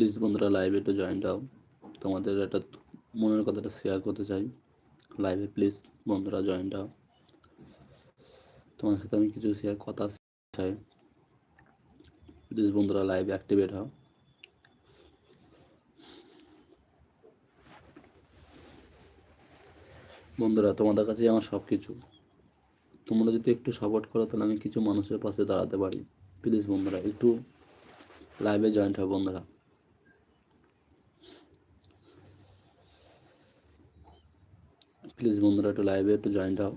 Please বন্ধুরা লাইভে একটু জয়েন হও তোমাদের একটা মনের কথাটা শেয়ার করতে চাই। লাইভে প্লিজ বন্ধুরা জয়েন হও তোমার সাথে আমি কিছু শেয়ার কথা চাই। প্লিজ বন্ধুরা লাইভে অ্যাক্টিভেট হও। বন্ধুরা, তোমাদের কাছে আমার সব কিছু তোমরা যদি একটু সাপোর্ট করো, তাহলে আমি কিছু মানুষের পাশে দাঁড়াতে পারি। প্লিজ বন্ধুরা, একটু লাইভে জয়েন্ট হও বন্ধুরা। প্লিজ বন্ধুরা একটু লাইভে একটু জয়েন্ট হও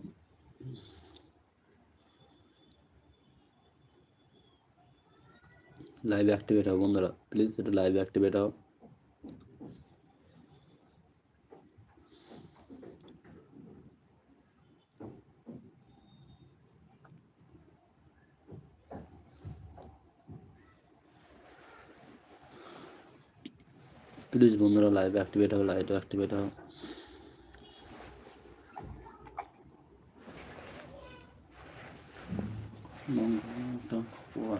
লাইভ অ্যাক্টিভেট হও বন্ধুরা প্লিজ একটু লাইভ অ্যাক্টিভেট হও। প্লিজ বন্ধুরা লাইভ অ্যাক্টিভেট হও লাইভ অ্যাক্টিভেট হও। 蒙古的火